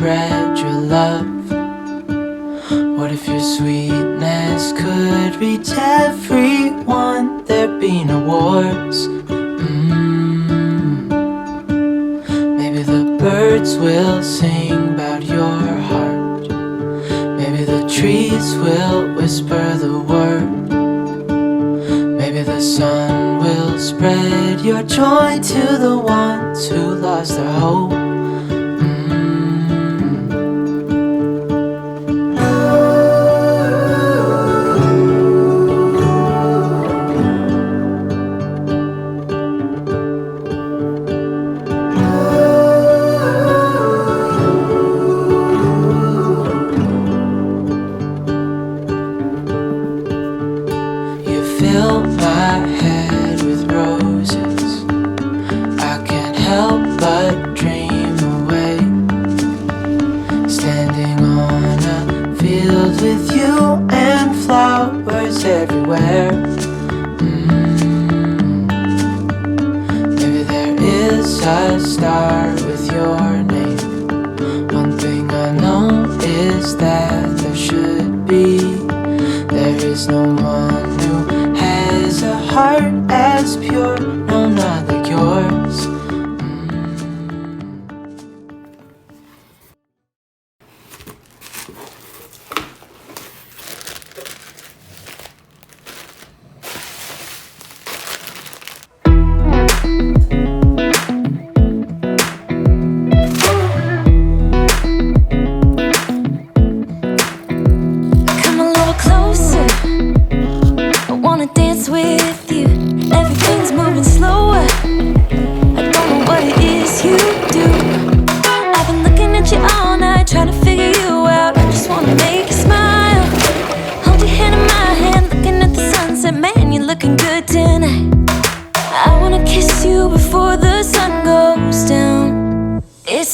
spread your love? What if your sweetness could reach everyone? There'd be no wars. Mm. Maybe the birds will sing about your heart. Maybe the trees will whisper the word. Maybe the sun will spread your joy to the ones who lost their hope. said start with your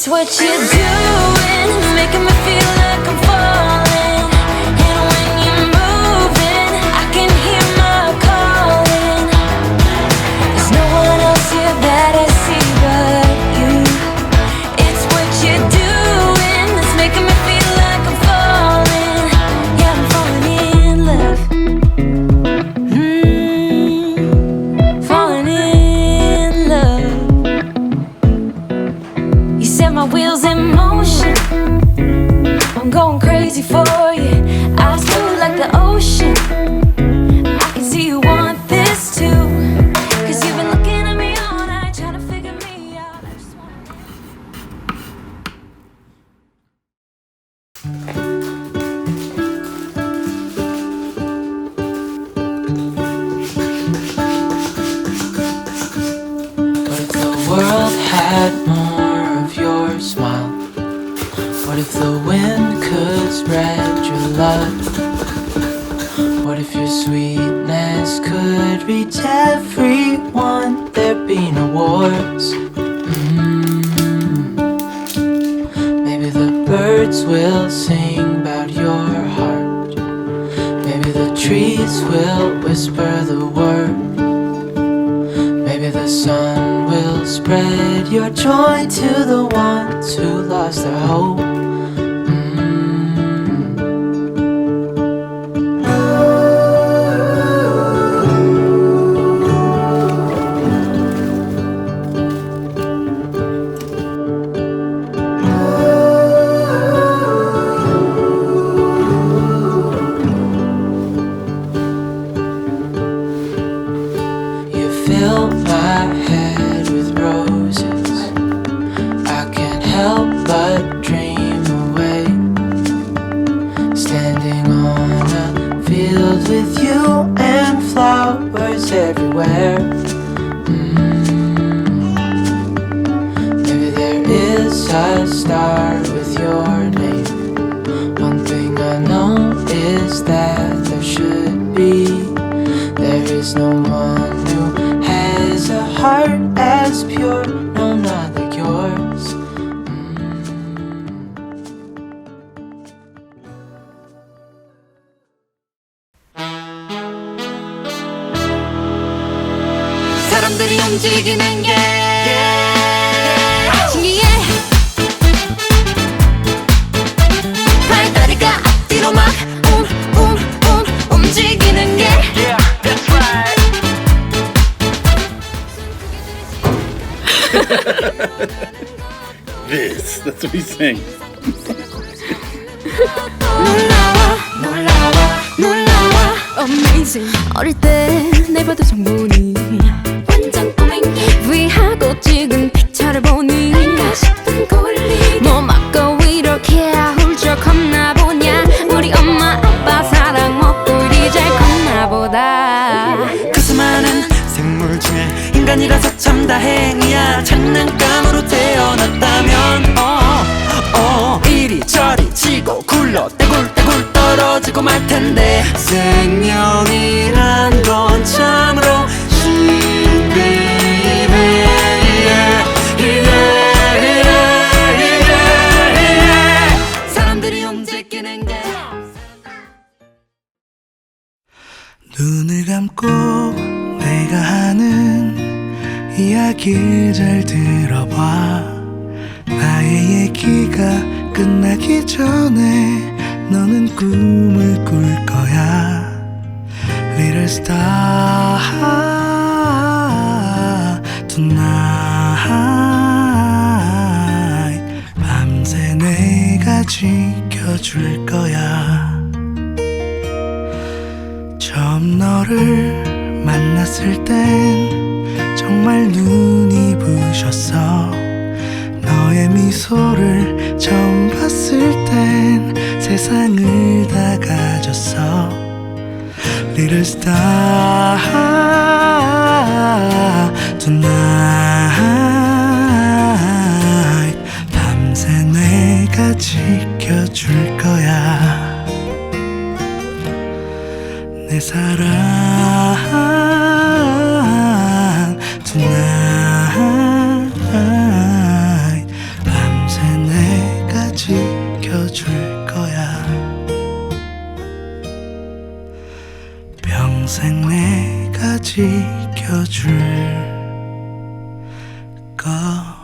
what you're doing, making your sweetness could reach everyone? There'd be no wars. Mm. Maybe the birds will sing about your heart. Maybe the trees will whisper the word. Maybe the sun will spread your joy to the ones who lost their hope. is a star with your name. One thing I know is that there should be. There is no one who has a heart as pure, no, not like yours. Mm. 사람들이 움직이는 게 놀라워 Amazing. 어릴 때내 봐도 정보니. 완전 꼬맹이 위하고 찍은 떨어지고 말 텐데. 생명이란 건 참으로 신비해 사람들이 움직이는 게 눈을 감고 내가 하는 이야기를 잘 들어봐. 나의 얘기가 끝나기 전에 너는 꿈을 꿀 거야. Little star tonight. 밤새 내가 지켜줄 거야. 처음 너를 만났을 땐 정말 눈이 부셨어 너의 미소를 처음 봤을 땐 세상을 다 가졌어. Little star tonight 밤새 내가 지켜줄 거야. 내 사랑 tonight 가.